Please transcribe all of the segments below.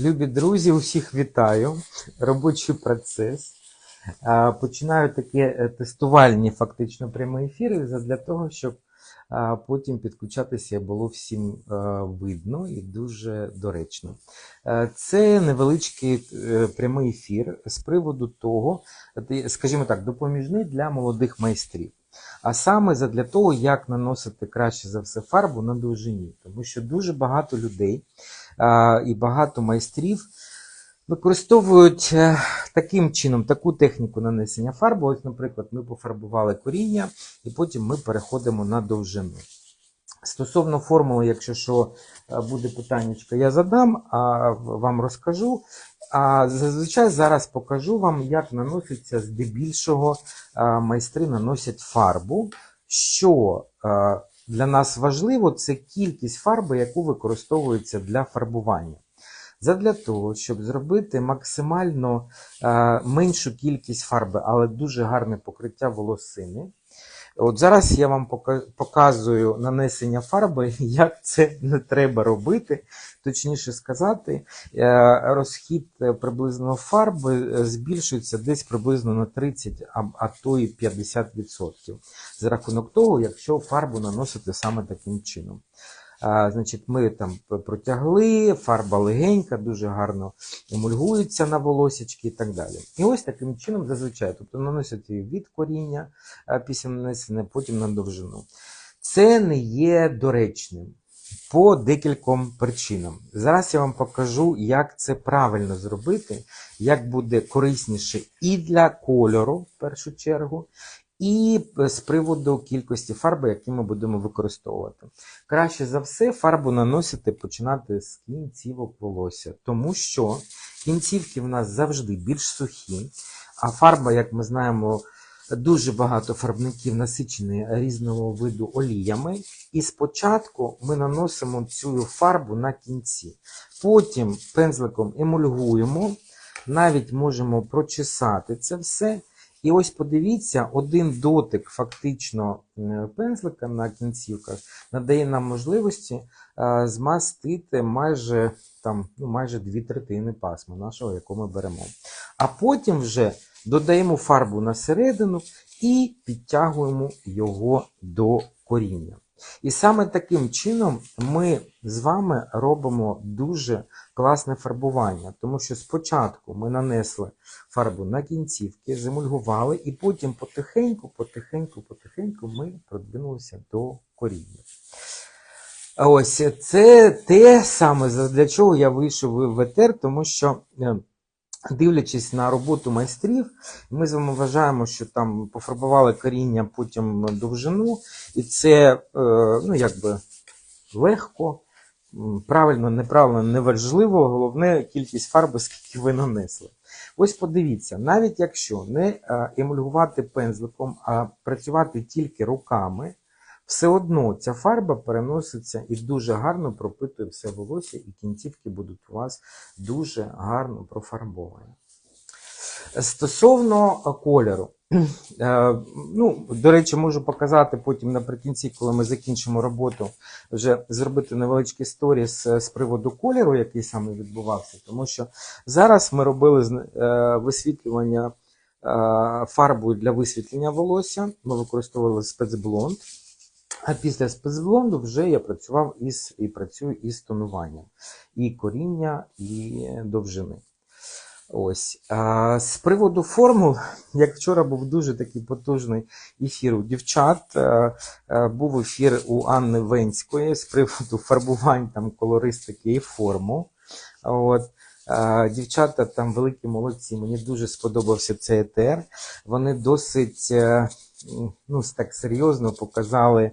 Любі друзі, усіх вітаю. Робочий процес. Починаю такі е, тестувальні фактично прямі ефіри для того, щоб потім підключатися було всім е, видно і дуже доречно. Е, Це невеличкий прямий ефір з приводу того, скажімо так, допоміжний для молодих майстрів. А саме задля того, як наносити краще за все фарбу на довжині. Тому що дуже багато людей а, і багато майстрів використовують е, таким чином таку техніку нанесення фарби. Ось, наприклад, ми пофарбували коріння, і потім ми переходимо на довжину. Стосовно формули, якщо що е, буде питання, я задам, а вам розкажу. А зазвичай зараз покажу вам, як наноситься здебільшого майстри наносять фарбу. Що е, для нас важливо, це кількість фарби, яку використовується для фарбування. Задля того, щоб зробити максимально е, меншу кількість фарби, але дуже гарне покриття волосини. От зараз я вам показую нанесення фарби, як це не треба робити. Точніше сказати, е, розхід е, приблизно фарби е, збільшується десь приблизно на 30, а, то і 50%. За рахунок того, якщо фарбу наносити саме таким чином. Значить, ми там протягли, фарба легенька, дуже гарно емульгується на волосічки і так далі. І ось таким чином зазвичай, тобто наносять її від коріння після нанесення, потім на довжину. Це не є доречним по декільком причинам. Зараз я вам покажу, як це правильно зробити, як буде корисніше і для кольору, в першу чергу, і з приводу кількості фарби, які ми будемо використовувати. Краще за все фарбу наносити починати з кінцівок волосся, тому що кінцівки в нас завжди більш сухі, а фарба, як ми знаємо, дуже багато фарбників насичені різного виду оліями. І спочатку ми наносимо цю фарбу на кінці. Потім пензликом емульгуємо, навіть можемо прочесати це все. І ось подивіться, один дотик фактично е, пензлика на кінцівках надає нам можливості е, змастити майже, там, ну, майже дві третини пасма нашого, яку ми беремо. А потім вже додаємо фарбу на середину і підтягуємо його до коріння. І саме таким чином ми з вами робимо дуже класне фарбування, тому що спочатку ми нанесли фарбу на кінцівки, замульгували, і потім потихеньку, потихеньку, потихеньку ми продвинулися до коріння. Ось це те саме, для чого я вийшов в етер, тому що. Дивлячись на роботу майстрів, ми з вами вважаємо, що там пофарбували коріння, потім довжину, і це е, ну, якби легко, правильно, неправильно, неважливо. Головне кількість фарби, скільки ви нанесли. Ось подивіться, навіть якщо не е, емульгувати пензликом, а працювати тільки руками, все одно ця фарба переноситься і дуже гарно пропитує все волосся, і кінцівки будуть у вас дуже гарно профарбовані. Стосовно е, кольору, Е, ну, до речі, можу показати потім наприкінці, коли ми закінчимо роботу, вже зробити невеличкий сторіс е, з приводу кольору, який саме відбувався. Тому що зараз ми робили висвітлювання фарбою для висвітлення волосся. Ми використовували спецблонд. А після спецблонду вже я працював із і працюю із тонуванням і коріння, і довжини. Ось. А, з приводу формул, як вчора був дуже такий потужний ефір у дівчат, е, е, був ефір у Анни Венської з приводу фарбувань там, колористики і форму. От. Дівчата там великі молодці, мені дуже сподобався цей етер. Вони досить е, ну, так серйозно показали, е,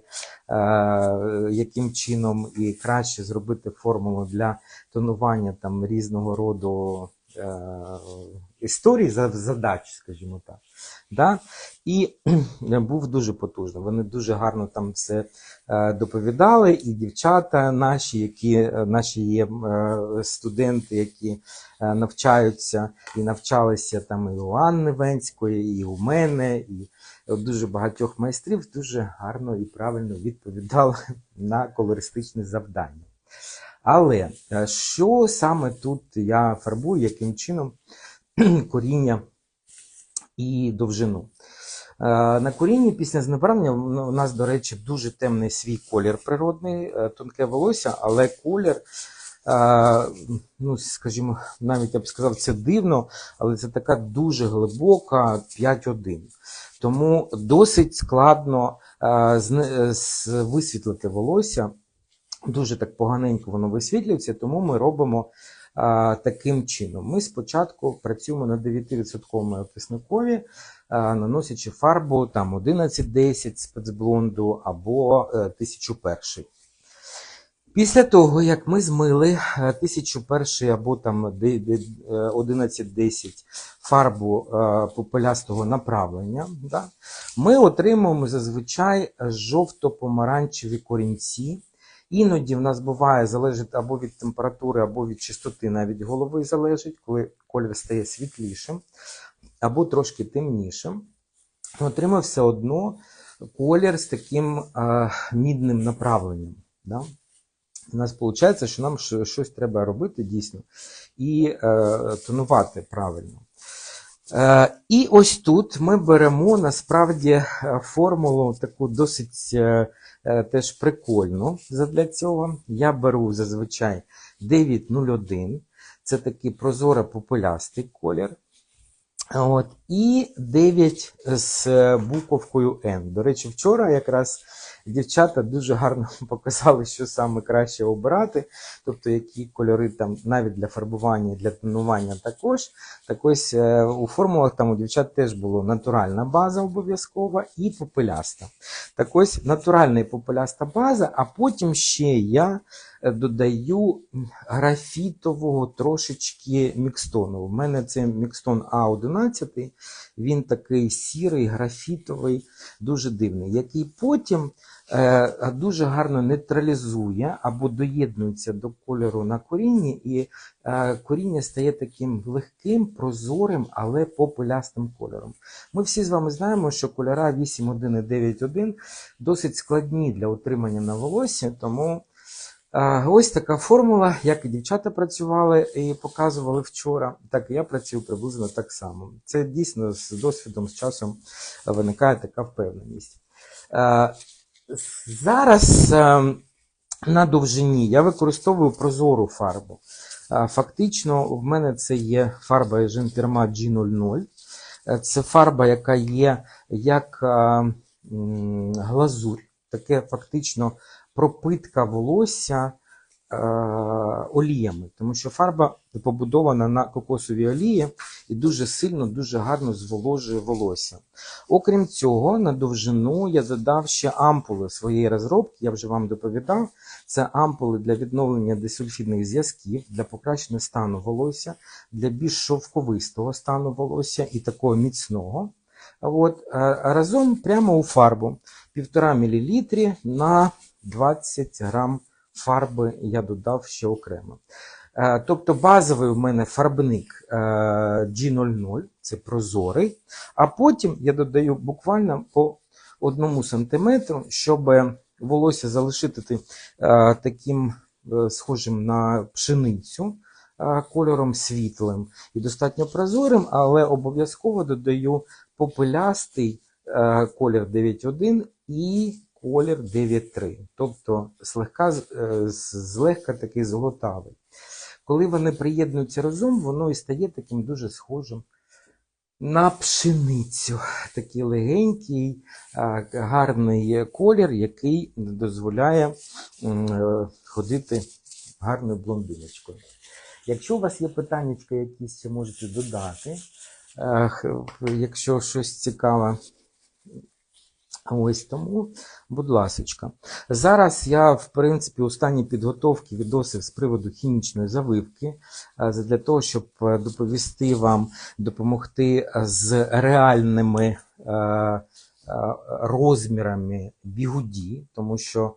яким чином і краще зробити формулу для тонування там різного роду е, історій, за- задач, скажімо так. Да? І був дуже потужний. Вони дуже гарно там все е, доповідали, і дівчата наші, які наші є студенти, які навчаються і навчалися там і у Анни Венської, і у мене, і дуже багатьох майстрів дуже гарно і правильно відповідали на колористичне завдання. Але е, що саме тут я фарбую, яким чином коріння і довжину? Е, На корінні після знебрання у нас, до речі, дуже темний свій колір природний, е, тонке волосся, але колір, ну, скажімо, навіть я б сказав, це дивно, але це така дуже глибока 5-1. Тому досить складно е, висвітлити волосся. Дуже так поганенько воно висвітлюється, тому ми робимо а, таким чином. Ми спочатку працюємо на 9% описникові, а, наносячи фарбу там 1110 спецблонду або е, 1001. Після того, як ми змили е, 1001 або там де- де- е, 1110 фарбу е, попелястого направлення, да, ми отримуємо зазвичай жовто-помаранчеві корінці. Іноді в нас буває залежить або від температури, або від чистоти навіть голови залежить, коли колір стає світлішим, або трошки темнішим. Отримав все одно колір з таким е, мідним направленням. Да? У нас виходить, що нам щось треба робити дійсно і е, тонувати правильно. Е, і ось тут ми беремо насправді е, формулу таку досить е, е, теж прикольну задля цього. Я беру зазвичай 901, це такий прозоро попелястий колір. От, і 9 з е, буковкою N. До речі, вчора якраз дівчата дуже гарно показали, що саме краще обирати, тобто які кольори там навіть для фарбування, для тонування також. Так ось е, у формулах там у дівчат теж було натуральна база обов'язкова і попеляста. Так ось натуральна і попеляста база, а потім ще я додаю графітового трошечки мікстону. У мене це мікстон А11, він такий сірий, графітовий, дуже дивний, який потім е, дуже гарно нейтралізує або доєднується до кольору на корінні, і е, коріння стає таким легким, прозорим, але попелястим кольором. Ми всі з вами знаємо, що кольора 8.1 і 9.1 досить складні для утримання на волосі, тому е, ось така формула, як і дівчата працювали і показували вчора, так і я працюю приблизно так само. Це дійсно з досвідом, з часом виникає така впевненість. Зараз е, на довжині я використовую прозору фарбу. Фактично, в мене це є фарба Eugene G00. Е, Це фарба, яка є як е, глазурь, таке фактично пропитка волосся е, оліями, тому що фарба побудована на кокосовій олії і дуже сильно, дуже гарно зволожує волосся. Окрім цього, на довжину я додав ще ампули своєї розробки, я вже вам доповідав. Це ампули для відновлення дисульфідних зв'язків, для покращення стану волосся, для більш шовковистого стану волосся і такого міцного. От, е, разом прямо у фарбу 1,5 мл на 20 грам фарби я додав ще окремо. Е, Тобто базовий у мене фарбник е, G00, це прозорий, а потім я додаю буквально по одному сантиметру, щоб волосся залишити таким схожим на пшеницю кольором світлим і достатньо прозорим, але обов'язково додаю попелястий е, колір 9.1 і колір 9.3, тобто слегка, з- е, злегка такий золотавий. Коли вони приєднуються разом, воно і стає таким дуже схожим на пшеницю. Такий легенький, е, гарний колір, який дозволяє ходити гарною блондиночкою. Якщо у вас є питання, якісь можете додати, якщо щось цікаве. Ось тому, будь ласочка. Зараз я, в принципі, у стані підготовки відосів з приводу хімічної завивки, е, для того, щоб е, доповісти вам, допомогти е, з реальними розмірами бігуді, тому що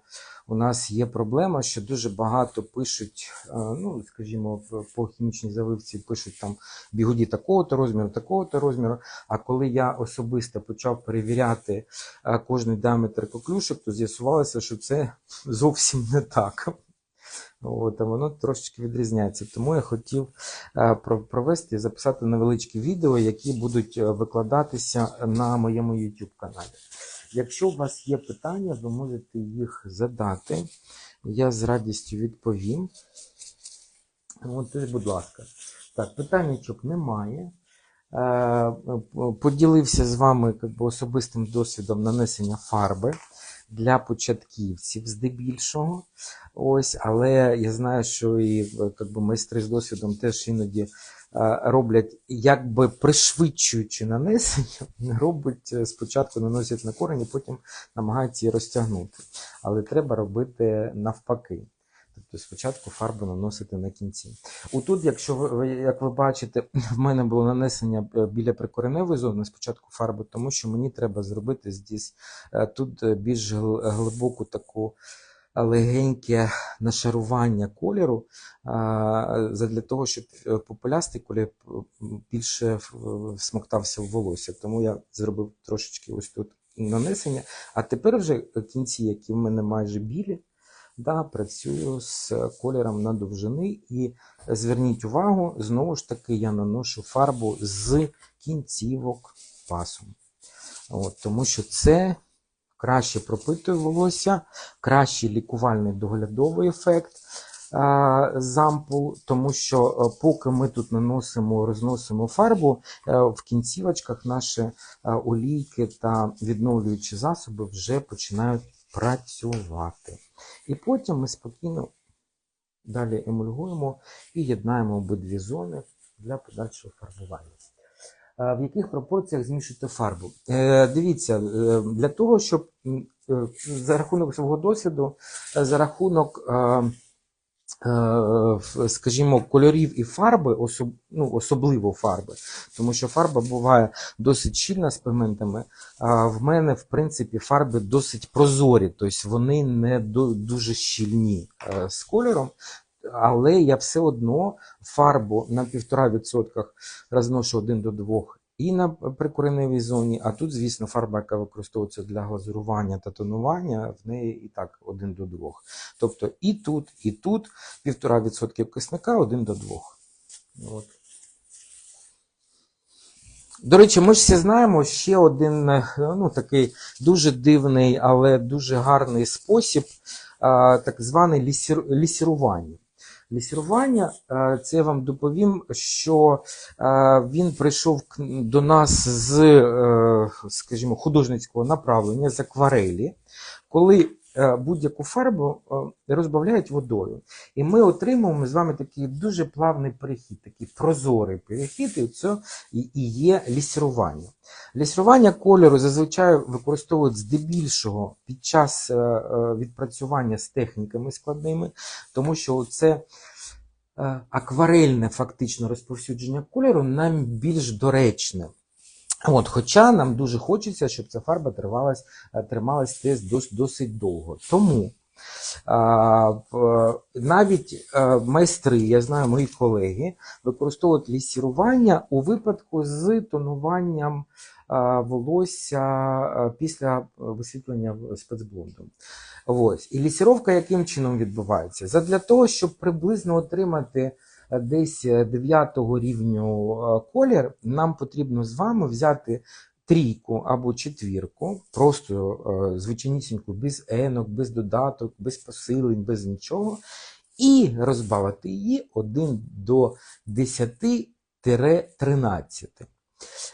у нас є проблема, що дуже багато пишуть, е, ну, скажімо, по хімічній завивці пишуть там бігуді такого-то розміру, такого-то розміру. А коли я особисто почав перевіряти е, кожний діаметр коклюшок, то з'ясувалося, що це зовсім не так. От, а воно трошечки відрізняється. Тому я хотів е, провести і записати невеличкі відео, які будуть викладатися на моєму YouTube каналі. Якщо у вас є питання, ви можете їх задати. Я з радістю відповім. От, будь ласка. Так, питаннячок немає. Е, Поділився з вами би, особистим досвідом нанесення фарби для початківців здебільшого. Ось, але я знаю, що і би, майстри з досвідом теж іноді роблять, якби пришвидшуючи нанесення, робить е, спочатку наносять на корені, потім намагаються її розтягнути. Але треба робити навпаки. Тобто спочатку фарбу наносити на кінці. Отут, якщо ви, як ви бачите, в мене було нанесення е, біля прикореневої зони спочатку фарби, тому що мені треба зробити здесь, е, тут е, більш глибоку таку е, легеньке нашарування кольору, а, задля того, щоб е, попелястий колір е, більше всмоктався в волосся. Тому я зробив трошечки ось тут нанесення. А тепер вже кінці, які в мене майже білі, Да, працюю з кольором на довжини і зверніть увагу, знову ж таки, я наношу фарбу з кінцівок пасом. От, тому що це краще пропитує волосся, кращий лікувальний доглядовий ефект а, з тому що е, поки ми тут наносимо, розносимо фарбу, е, в кінцівочках наші е, олійки та відновлюючі засоби вже починають працювати. І потім ми спокійно далі емульгуємо і єднаємо обидві зони для подальшого фарбування. Е, В яких пропорціях змішувати фарбу? Е, Дивіться, е, для того, щоб за рахунок свого досвіду, за рахунок, скажімо, кольорів і фарби, особ, ну, особливо фарби, тому що фарба буває досить щільна з пігментами. А в мене, в принципі, фарби досить прозорі, тобто вони не дуже щільні з кольором. Але я все одно фарбу на 1,5% розношу 1 до 2 і на прикореневій зоні. А тут, звісно, фарба, яка використовується для глазурування та тонування, в неї і так 1 до 2. Тобто і тут, і тут 1,5% кисника 1 до 2. От. До речі, ми ж всі знаємо ще один ну, такий дуже дивний, але дуже гарний спосіб, так зване лісірування. Лісірування, е, це я вам доповім, що е, він прийшов до нас з, е, скажімо, художницького направлення, з акварелі, коли будь-яку фарбу е, розбавляють водою. І ми отримуємо з вами такий дуже плавний перехід, такий прозорий перехід, і це і є лісірування. Лісірування кольору зазвичай використовують здебільшого під час е, е, відпрацювання з техніками складними, тому що це е, акварельне фактично розповсюдження кольору нам більш доречне. От, хоча нам дуже хочеться, щоб ця фарба тривалась, е, трималась теж дос, досить довго. Тому а, навіть е, майстри, я знаю, мої колеги, використовують лісірування у випадку з тонуванням а, волосся а, після висвітлення спецблондом. Ось. І лісіровка яким чином відбувається? Задля того, щоб приблизно отримати е, десь 9 рівню е, колір, нам потрібно з вами взяти трійку або четвірку, просто е, звичайнісіньку, без енок, без додаток, без посилень, без нічого, і розбавити її 1 до 10-13.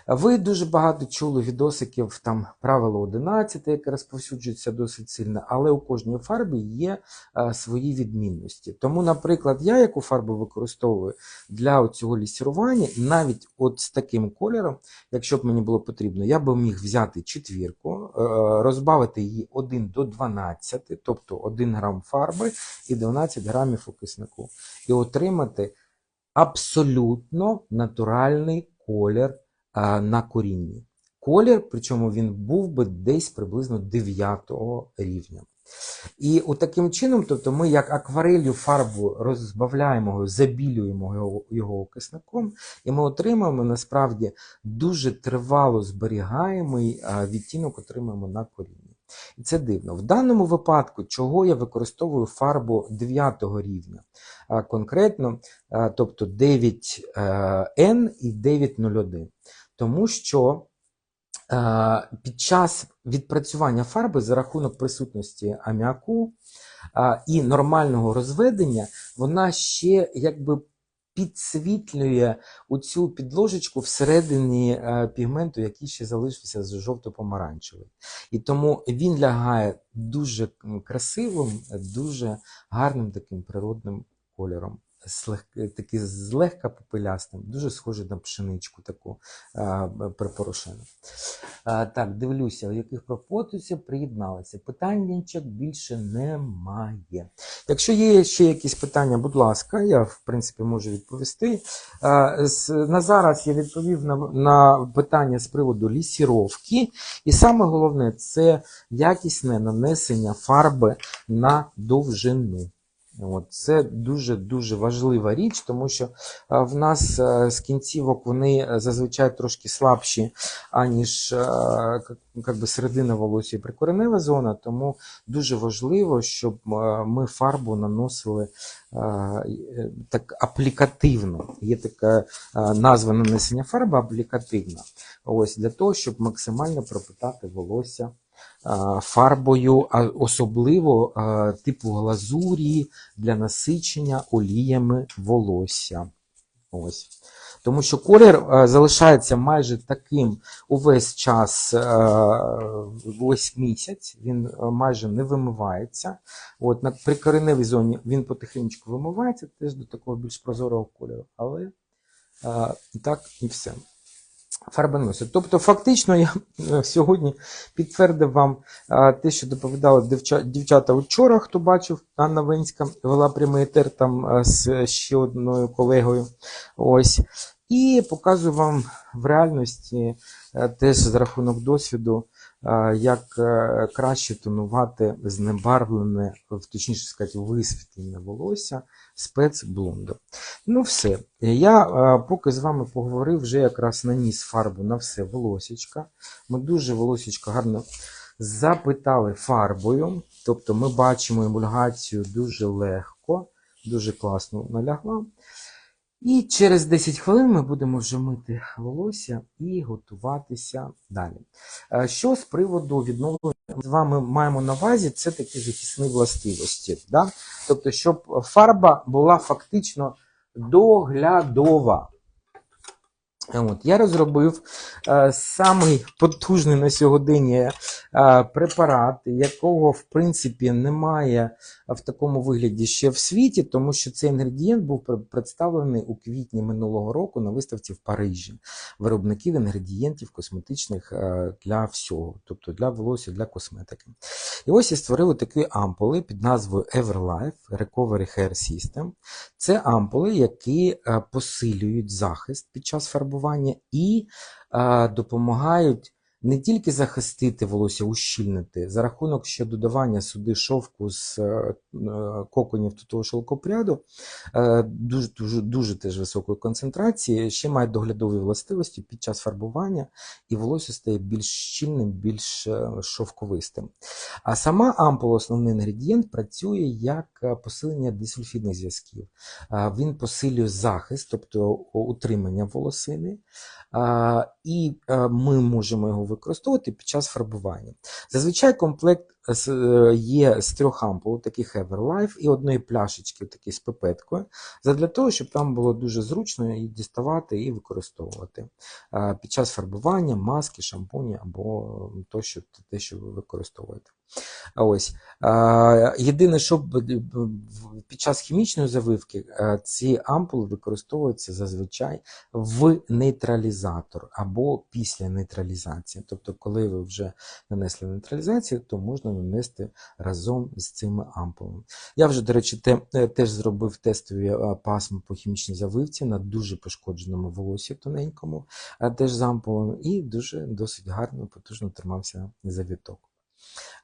Ви дуже багато чули відосиків там правило 11, яке розповсюджується досить сильно, але у кожній фарбі є е, свої відмінності. Тому, наприклад, я яку фарбу використовую для цього лісірування, навіть от з таким кольором, якщо б мені було потрібно, я би міг взяти четвірку, е, розбавити її 1 до 12, тобто 1 грам фарби і 12 грамів окиснику, і отримати абсолютно натуральний колір на корінні. Колір, причому він був би десь приблизно 9 рівня. І от таким чином, тобто ми як акварелью фарбу розбавляємо його, забілюємо його, його окисником, і ми отримаємо насправді дуже тривало зберігаємий відтінок отримаємо на корінні. І це дивно. В даному випадку, чого я використовую фарбу 9 рівня, конкретно, тобто 9N і 901. Тому що е, під час відпрацювання фарби за рахунок присутності аміаку а, і нормального розведення, вона ще якби підсвітлює оцю підложечку всередині е, пігменту, який ще залишився з жовто-помаранчевий. І тому він лягає дуже красивим, дуже гарним таким природним кольором. Такий злегка попелястим, дуже схожий на пшеничку таку припорошену. Так, дивлюся, у яких пропозицій приєдналися. Питаннячок більше немає. Якщо є ще якісь питання, будь ласка, я в принципі можу відповісти. На зараз я відповів на, на питання з приводу лісіровки. І саме головне це якісне нанесення фарби на довжину. От, це дуже дуже важлива річ, тому що е, в нас е, з кінцівок вони е, зазвичай трошки слабші, аніж як- би середина волосся і прикоренева зона. Тому дуже важливо, щоб ми фарбу наносили так аплікативно. Є така назва нанесення фарби аплікативна. Ось для того, щоб максимально пропитати волосся фарбою, а особливо е, типу глазурі для насичення оліями волосся. Ось. Тому що колір е, залишається майже таким увесь час, е, весь місяць, він е, майже не вимивається. От, на прикореневій зоні він потихеньку вимивається, теж до такого більш прозорого кольору. Але е, так і все. Фарба носить. Тобто, фактично, я е, сьогодні підтвердив вам е, те, що доповідали дівча- дівчата вчора, хто бачив, Анна Венська вела прямий етер там е, з ще одною колегою. Ось. І показую вам в реальності теж за рахунок досвіду, як е, краще тонувати знебарвлене, точніше сказати, висвітлене волосся спецблондом. Ну, все. Я е, поки з вами поговорив, вже якраз наніс фарбу на все волосечка. Ми дуже волосечко гарно запитали фарбою. Тобто ми бачимо емульгацію дуже легко, дуже класно налягла. І через 10 хвилин ми будемо вже мити волосся і готуватися далі. Е, Що з приводу відновлення з вами маємо на увазі, це такі захисні властивості. Да? Тобто, щоб фарба була фактично доглядова. От, я розробив е, самий потужний на сьогодні е, препарат, якого в принципі немає в такому вигляді ще в світі, тому що цей інгредієнт був представлений у квітні минулого року на виставці в Парижі виробників інгредієнтів косметичних е, для всього, тобто для волосся, для косметики. І ось я створили такі ампули під назвою Everlife Recovery Hair System. Це ампули, які е, посилюють захист під час фарбування і е, допомагають не тільки захистити волосся, ущільнити за рахунок ще додавання сюди шовку з е, е, коконів тутого шелкопряду, е, дуже, дуже, дуже теж високої концентрації, ще мають доглядові властивості під час фарбування, і волосся стає більш щільним, більш шовковистим. А сама ампула, основний інгредієнт, працює як посилення дисульфідних зв'язків. Він посилює захист, тобто утримання волосини, і ми можемо його використовувати під час фарбування. Зазвичай комплект є з трьох ампул, таких Everlife, і одної пляшечки такий з пипеткою, для того, щоб там було дуже зручно її діставати і використовувати під час фарбування, маски, шампуні або то, що, те, що ви використовуєте. Ось. Єдине, що під час хімічної завивки ці ампули використовуються зазвичай в нейтралізатор або після нейтралізації. Тобто, коли ви вже нанесли нейтралізацію, то можна нанести разом з цими ампулами. Я вже, до речі, те, е, теж зробив тестові е, пасми по хімічній завивці на дуже пошкодженому волосі тоненькому, е, теж з ампулами, і дуже досить гарно, потужно тримався завіток.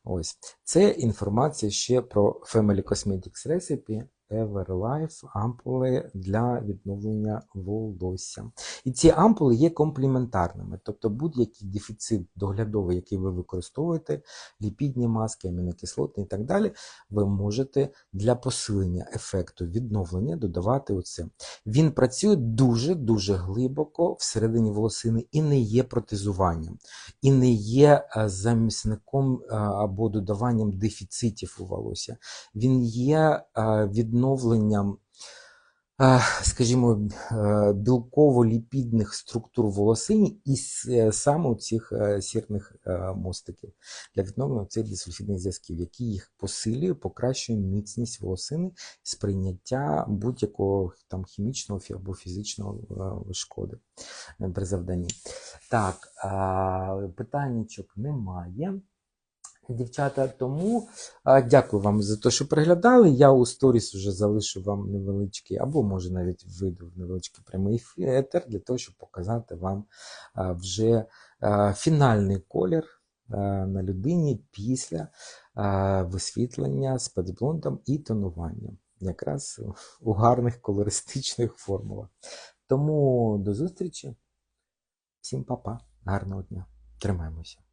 Ось. Це інформація ще про Family Cosmetics Recipe Everlife ампули для відновлення волосся. І ці ампули є комплементарними, тобто будь-який дефіцит доглядовий, який ви використовуєте, ліпідні маски, амінокислоти і так далі, ви можете для посилення ефекту відновлення додавати оце. Він працює дуже-дуже глибоко всередині волосини і не є протезуванням, і не є е, замісником е, або додаванням дефіцитів у волосся. Він є е, відновленням, е, скажімо, е, білково-ліпідних структур волосині і саме цих сірних мостиків для відновлення цих дисульфідних зв'язків, які їх посилює, покращує міцність волосини, сприйняття будь-якого там хімічного або фізичного шкоди при завданні. Так, питаннячок немає. Дівчата, тому а, дякую вам за те, що приглядали. Я у сторіс вже залишу вам невеличкий, або може навіть вийду в невеличкий прямий етер для того, щоб показати вам а, вже а, фінальний колір а, на людині після а, висвітлення з педблондом і тонуванням. Якраз у гарних колористичних формулах. Тому до зустрічі. Всім па-па. Гарного дня. Тримаємося.